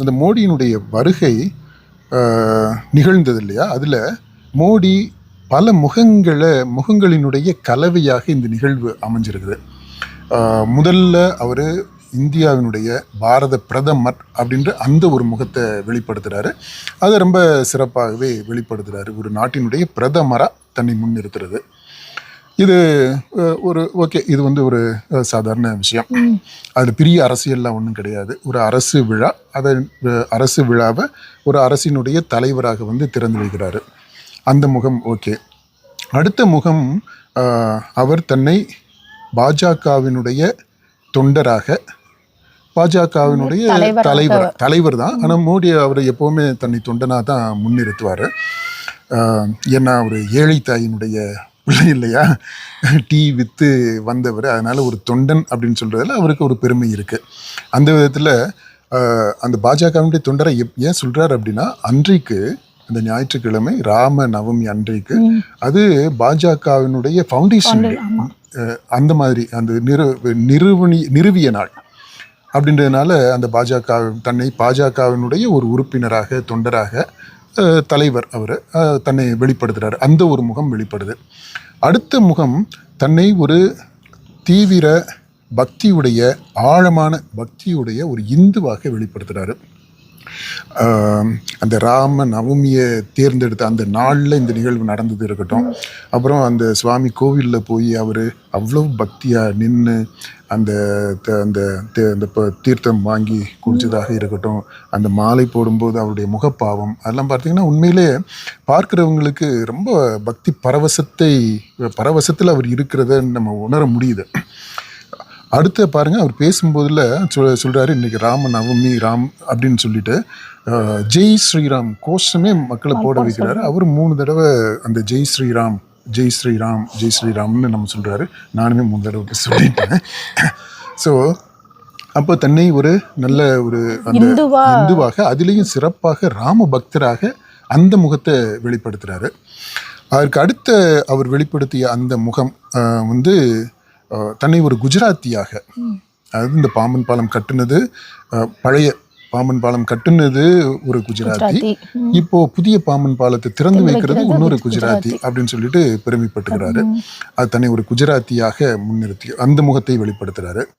இந்த மோடியினுடைய வருகை நிகழ்ந்தது இல்லையா? அதில் மோடி பல முகங்களை முகங்களினுடைய கலவையாக இந்த நிகழ்வு அமைஞ்சிருக்குது. முதல்ல அவர் இந்தியாவினுடைய பாரத பிரதமர் அப்படின்ற அந்த ஒரு முகத்தை வெளிப்படுத்துகிறாரு அதை ரொம்ப சிறப்பாகவே வெளிப்படுத்துகிறாரு ஒரு நாட்டினுடைய பிரதமராக தன்னை முன்னிறுத்துறது. இது ஒரு ஓகே இது வந்து ஒரு சாதாரண விஷயம். அது பெரிய அரசியல்லாம் ஒன்றும் கிடையாது. ஒரு அரசு விழா அதை அரசு விழாவை ஒரு அரசினுடைய தலைவராக வந்து திறந்து வைக்கிறாரு. அந்த முகம் ஓகே. அடுத்த முகம் அவர் தன்னை பாஜகவினுடைய தொண்டராக பாஜகவினுடைய. தலைவர் தலைவர் தான். ஆனால் மோடி அவர் எப்போவுமே தன்னை தொண்டனாக தான் முன்னிறுத்துவார். ஏன்னா ஒரு ஏழை தாயினுடைய பிள்ளை இல்லையா? டீ விற்று வந்தவர். அதனால ஒரு தொண்டன் அப்படின்னு சொல்றதுல அவருக்கு ஒரு பெருமை இருக்கு. அந்த விதத்தில் அந்த பாஜகவினுடைய தொண்டரை எப் ஏன் சொல்றாரு அப்படின்னா அன்றைக்கு அந்த ஞாயிற்றுக்கிழமை ராம நவமி அன்றைக்கு அது பாஜகவினுடைய ஃபவுண்டேஷன் அந்த மாதிரி அந்த நிறு நிறுவனி நிறுவிய நாள். அப்படின்றதுனால அந்த பாஜக தன்னை பாஜகவினுடைய ஒரு உறுப்பினராக தொண்டராக தலைவர் அவர் தன்னை வெளிப்படுத்துகிறார் அந்த ஒரு முகம் வெளிப்படுது. அடுத்த முகம் தன்னை ஒரு தீவிர பக்தியுடைய ஆழமான பக்தியுடைய ஒரு இந்துவாக வெளிப்படுத்துகிறாரு அந்த ராம நவமியை தேர்ந்தெடுத்த அந்த நாளில் இந்த நிகழ்வு நடந்தது இருக்கட்டும். அப்புறம் அந்த சுவாமி கோவிலில் போய் அவர் அவ்வளோ பக்தியாக நின்று அந்த அந்த தே- அந்த தீர்த்தம் வாங்கி குடிச்சதாக இருக்கட்டும். அந்த மாலை போடும்போது அவருடைய முகப்பாவம் அதெல்லாம் பார்த்தீங்கன்னா உண்மையிலே பார்க்குறவங்களுக்கு ரொம்ப பக்தி பரவசத்தை பரவசத்தில் அவர் இருக்கிறத நம்ம உணர முடியுது. அடுத்து பாருங்க அவர் பேசும்போதுல சொல் சொல்றாரு இன்னைக்கு ராம நவமி ராம் அப்படின்னு சொல்லிட்டு ஜெய் ஸ்ரீராம் கோஷமே மக்களை போட வைக்கிறாரு. அவர் மூணு தடவை அந்த ஜெய் ஸ்ரீராம் ஜெய் ஸ்ரீராம் ஜெய் ஸ்ரீராம்னு நம்ம சொல்றாரு. நானுமே மூணு தடவை சொல்லிட்டேன். ஸோ அப்போ தன்னை ஒரு நல்ல ஒரு அந்த இந்துவா? இந்துவாக அதிலேயும் சிறப்பாக ராம பக்தராக அந்த முகத்தை வெளிப்படுத்துறாரு. அதற்கு அடுத்த அவர் வெளிப்படுத்திய அந்த முகம் வந்து தன்னை ஒரு குஜராத்தியாக அதாவது இந்த பாம்பன் பாலம் கட்டுனது பழைய பாம்பன் பாலம் கட்டுனது ஒரு குஜராத்தி. இப்போ புதிய பாம்பன் பாலத்தை திறந்து வைக்கிறது இன்னொரு குஜராத்தி. குஜராத்தி அப்படின்னு சொல்லிட்டு பெருமைப்பட்டுக்கிறாரு அது தன்னை ஒரு குஜராத்தியாக முன்னிறுத்தி அந்த முகத்தை வெளிப்படுத்துறாரு.